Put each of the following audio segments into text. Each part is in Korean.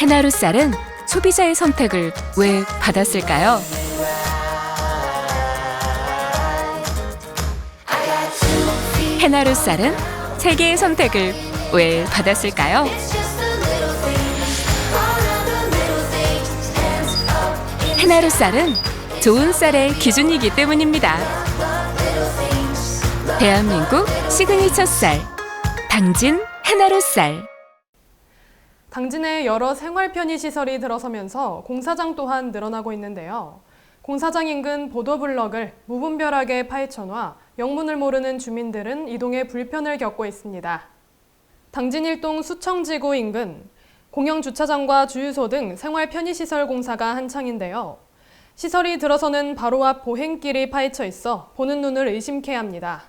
헤나루 쌀은 소비자의 선택을 왜 받았을까요? 헤나루 쌀은 세계의 선택을 왜 받았을까요? 헤나루 쌀은 좋은 쌀의 기준이기 때문입니다. 대한민국 시그니처 쌀 당진 헤나루 쌀 당진에 여러 생활 편의 시설이 들어서면서 공사장 또한 늘어나고 있는데요. 공사장 인근 보도블럭을 무분별하게 파헤쳐놔 영문을 모르는 주민들은 이동에 불편을 겪고 있습니다. 당진 일동 수청지구 인근 공영 주차장과 주유소 등 생활 편의 시설 공사가 한창인데요. 시설이 들어서는 바로 앞 보행길이 파헤쳐 있어 보는 눈을 의심케 합니다.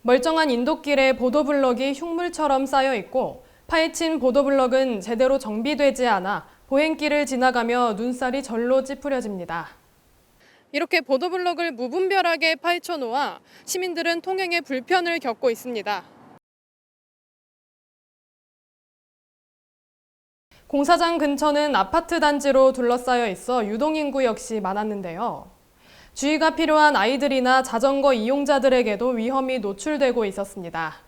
멀쩡한 인도길에 보도블럭이 흉물처럼 쌓여 있고 파헤친 보도블럭은 제대로 정비되지 않아 보행길을 지나가며 눈살이 절로 찌푸려집니다. 이렇게 보도블럭을 무분별하게 파헤쳐 놓아 시민들은 통행에 불편을 겪고 있습니다. 공사장 근처는 아파트 단지로 둘러싸여 있어 유동인구 역시 많았는데요. 주의가 필요한 아이들이나 자전거 이용자들에게도 위험이 노출되고 있었습니다.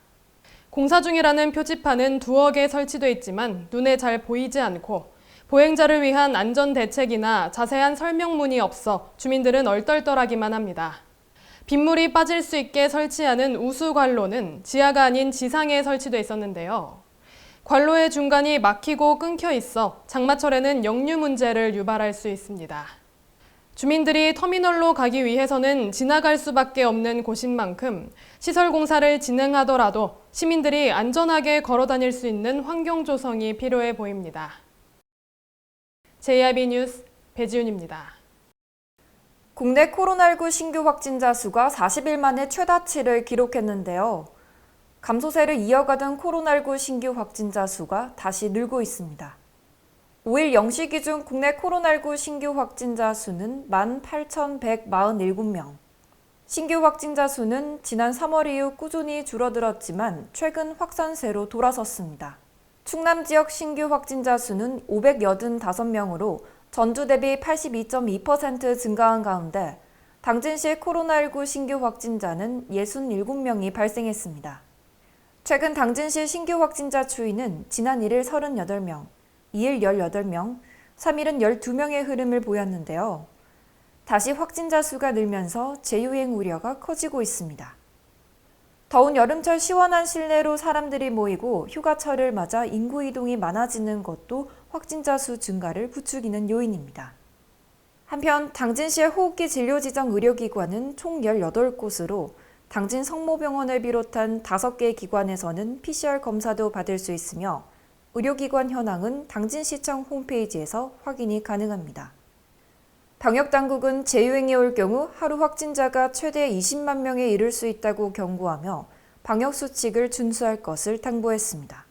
공사 중이라는 표지판은 두어 개 설치돼 있지만 눈에 잘 보이지 않고 보행자를 위한 안전 대책이나 자세한 설명문이 없어 주민들은 얼떨떨하기만 합니다. 빗물이 빠질 수 있게 설치하는 우수 관로는 지하가 아닌 지상에 설치돼 있었는데요. 관로의 중간이 막히고 끊겨 있어 장마철에는 역류 문제를 유발할 수 있습니다. 주민들이 터미널로 가기 위해서는 지나갈 수밖에 없는 곳인 만큼 시설 공사를 진행하더라도 시민들이 안전하게 걸어 다닐 수 있는 환경 조성이 필요해 보입니다. JIB 뉴스 배지윤입니다. 국내 코로나19 신규 확진자 수가 40일 만에 최다치를 기록했는데요. 감소세를 이어가던 코로나19 신규 확진자 수가 다시 늘고 있습니다. 5일 0시 기준 국내 코로나19 신규 확진자 수는 18,147명. 신규 확진자 수는 지난 3월 이후 꾸준히 줄어들었지만 최근 확산세로 돌아섰습니다. 충남 지역 신규 확진자 수는 585명으로 전주 대비 82.2% 증가한 가운데 당진시 코로나19 신규 확진자는 67명이 발생했습니다. 최근 당진시 신규 확진자 추이는 지난 1일 38명, 2일 18명, 3일은 12명의 흐름을 보였는데요. 다시 확진자 수가 늘면서 재유행 우려가 커지고 있습니다. 더운 여름철 시원한 실내로 사람들이 모이고 휴가철을 맞아 인구 이동이 많아지는 것도 확진자 수 증가를 부추기는 요인입니다. 한편 당진시의 호흡기 진료 지정 의료기관은 총 18곳으로 당진 성모병원을 비롯한 5개 기관에서는 PCR 검사도 받을 수 있으며 의료기관 현황은 당진시청 홈페이지에서 확인이 가능합니다. 방역당국은 재유행이 올 경우 하루 확진자가 최대 20만 명에 이를 수 있다고 경고하며 방역수칙을 준수할 것을 당부했습니다.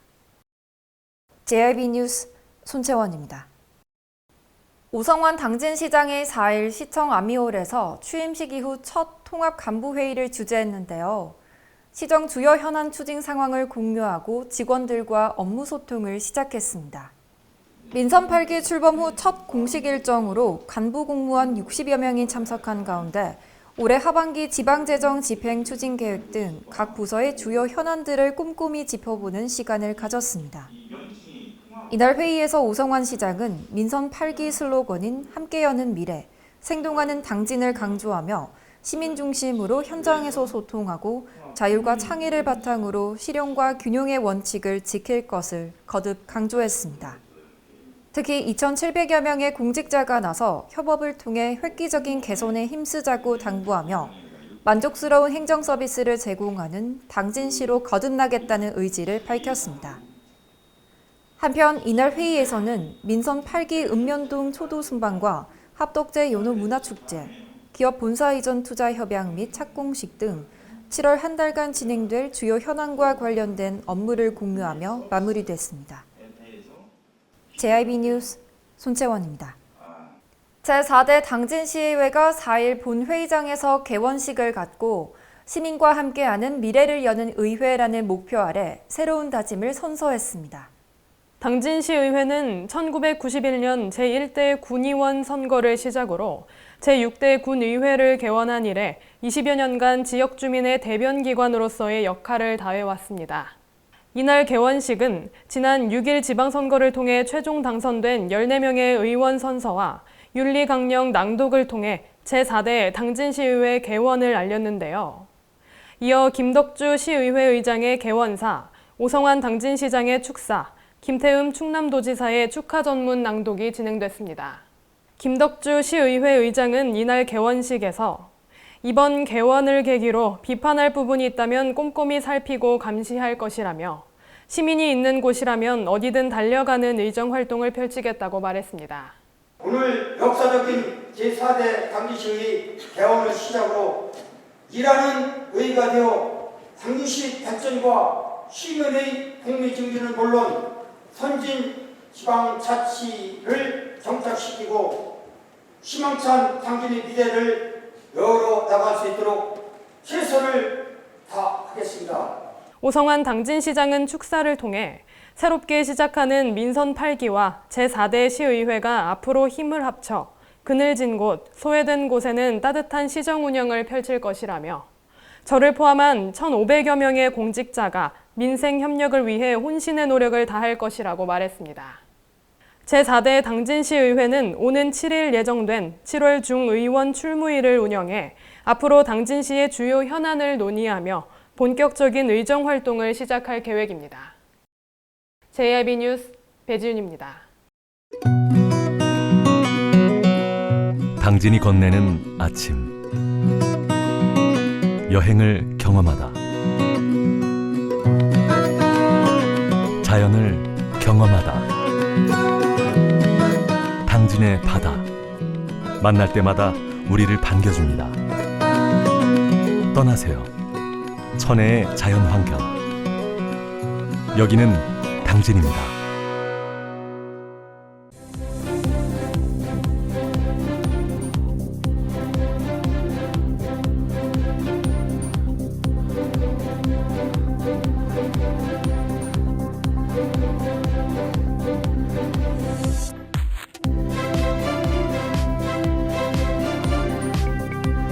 JIB 뉴스 손채원입니다. 오성환 당진시장이 4일 시청 아미홀에서 취임식 이후 첫 통합 간부회의를 주재했는데요. 시정 주요 현안 추진 상황을 공유하고 직원들과 업무 소통을 시작했습니다. 민선 8기 출범 후 첫 공식 일정으로 간부 공무원 60여 명이 참석한 가운데 올해 하반기 지방재정 집행 추진 계획 등 각 부서의 주요 현안들을 꼼꼼히 짚어보는 시간을 가졌습니다. 이날 회의에서 오성환 시장은 민선 8기 슬로건인 함께 여는 미래, 생동하는 당진을 강조하며 시민 중심으로 현장에서 소통하고 자율과 창의를 바탕으로 실용과 균형의 원칙을 지킬 것을 거듭 강조했습니다. 특히 2,700여 명의 공직자가 나서 협업을 통해 획기적인 개선에 힘쓰자고 당부하며 만족스러운 행정 서비스를 제공하는 당진시로 거듭나겠다는 의지를 밝혔습니다. 한편 이날 회의에서는 민선 8기 읍면동 초도 순방과 합덕제 연호 문화축제, 기업 본사 이전 투자 협약 및 착공식 등 7월 한 달간 진행될 주요 현안과 관련된 업무를 공유하며 마무리됐습니다. JIB 뉴스 손채원입니다. 제4대 당진시의회가 4일 본회의장에서 개원식을 갖고 시민과 함께하는 미래를 여는 의회라는 목표 아래 새로운 다짐을 선서했습니다. 당진시의회는 1991년 제1대 군의원 선거를 시작으로 제6대 군의회를 개원한 이래 20여 년간 지역 주민의 대변 기관으로서의 역할을 다해왔습니다. 이날 개원식은 지난 6일 지방선거를 통해 최종 당선된 14명의 의원 선서와 윤리 강령 낭독을 통해 제4대 당진시의회 개원을 알렸는데요. 이어 김덕주 시의회 의장의 개원사, 오성환 당진시장의 축사, 김태흠 충남도지사의 축하 전문 낭독이 진행됐습니다. 김덕주 시의회 의장은 이날 개원식에서 이번 개원을 계기로 비판할 부분이 있다면 꼼꼼히 살피고 감시할 것이라며 시민이 있는 곳이라면 어디든 달려가는 의정 활동을 펼치겠다고 말했습니다. 오늘 역사적인 제4대 당진시의 개원을 시작으로 일하는 의가 되어 당진시 발전과 시민의 복리 증진은 물론 선진 지방자치를 정착시키고 희망찬 당진의 미래를 열어 나갈 수 있도록 최선을 다하겠습니다. 오성환 당진시장은 축사를 통해 새롭게 시작하는 민선 8기와 제4대 시의회가 앞으로 힘을 합쳐 그늘진 곳, 소외된 곳에는 따뜻한 시정 운영을 펼칠 것이라며 저를 포함한 1,500여 명의 공직자가 민생 협력을 위해 혼신의 노력을 다할 것이라고 말했습니다. 제4대 당진시의회는 오는 7일 예정된 7월 중의원 출무일을 운영해 앞으로 당진시의 주요 현안을 논의하며 본격적인 의정 활동을 시작할 계획입니다. JIB 뉴스 배지윤입니다. 당진이 건네는 아침 여행을 경험하다 자연을 경험하다. 당진의 바다. 만날 때마다 우리를 반겨줍니다. 떠나세요. 천혜의 자연 환경. 여기는 당진입니다